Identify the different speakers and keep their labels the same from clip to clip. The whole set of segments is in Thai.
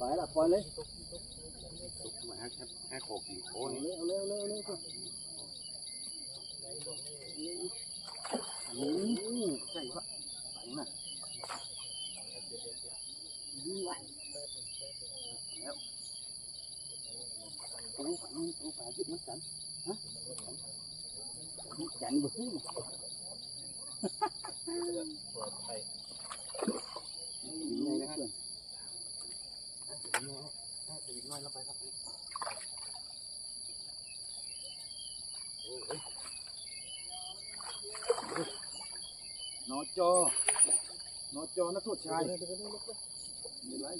Speaker 1: ปล่อยเลย
Speaker 2: มาฮะแค่โขกกี่โอ้
Speaker 1: เอา
Speaker 2: นี่
Speaker 1: เลยเอาเลยเอาเลยเอาเลยอืมใส่ก็ใส่น่ะดีว่ะแล้วโอ้ฝันโอ้ฝันยึดมันกันฮะจันบุ้งยังไงนะเพื่อน
Speaker 2: อีกน้อยแล้วไปครับ
Speaker 1: นอจอนอจอนักโทษชายไม่เป็นไร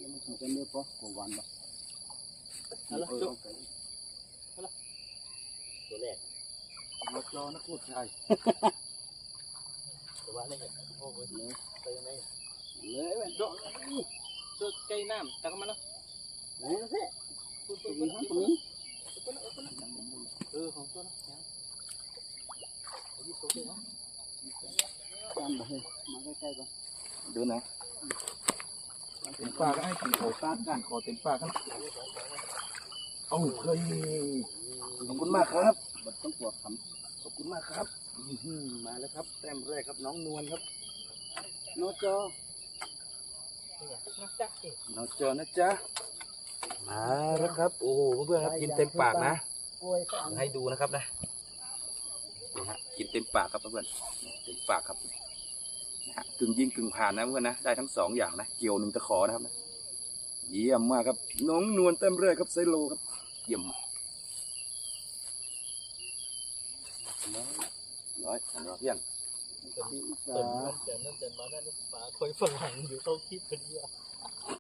Speaker 1: ยังไม่ถึงจะเนื้อปะกว่าวันปะ
Speaker 2: อะไร
Speaker 1: เออ
Speaker 2: จุ๊
Speaker 1: โอเค
Speaker 2: ตัวแรก
Speaker 1: นอจอนักโทษชาย
Speaker 2: ตัวว่านี่โอ้ยไปยังไง
Speaker 1: เลยเว้ยโดดเลย
Speaker 2: ตัวใกล้น้ำตักมันเนาะ
Speaker 1: ไหนนะพี่ตรงนี้ตรงนี้
Speaker 2: เออของตัวนะยังตัวเดียวนะ ดูนะเต็มปากให้กินโขปากกันขอเต็มปากกันโอ้เฮ้ยขอบคุณมากครับ
Speaker 1: บัดต้องปวดค
Speaker 2: ขอบคุณมากครับมาแล้วครับ แต้มแรกครับน้องนวลครับำ
Speaker 1: นอจอ
Speaker 2: น้องเจอนะจ๊ะ มาแล้วครับ โอ้โหเพื่อนๆครับกินเต็มปากนะ
Speaker 1: ป่วยสั่ง
Speaker 2: ให้ดูนะครับนะนี่ฮะกินเต็มปากครับเพื่อนๆเต็มปากครับนะฮะกึ่งยิงกึ่งผ่านนะเพื่อนนะได้ทั้งสองอย่างนะเกี่ยวหนึ่งตะขอนะครับนะเยี่ยมมากครับน้องนวลเต็มเลยครับไซโลครับเยี่ยมร้อยอันนี้เพี้ยน
Speaker 1: ดี
Speaker 3: เติ
Speaker 1: จ้าม
Speaker 3: เติมนั่นเติมมานั่นปลาคอยฝรั่งอยู่เข้าคลิปพอดีอะ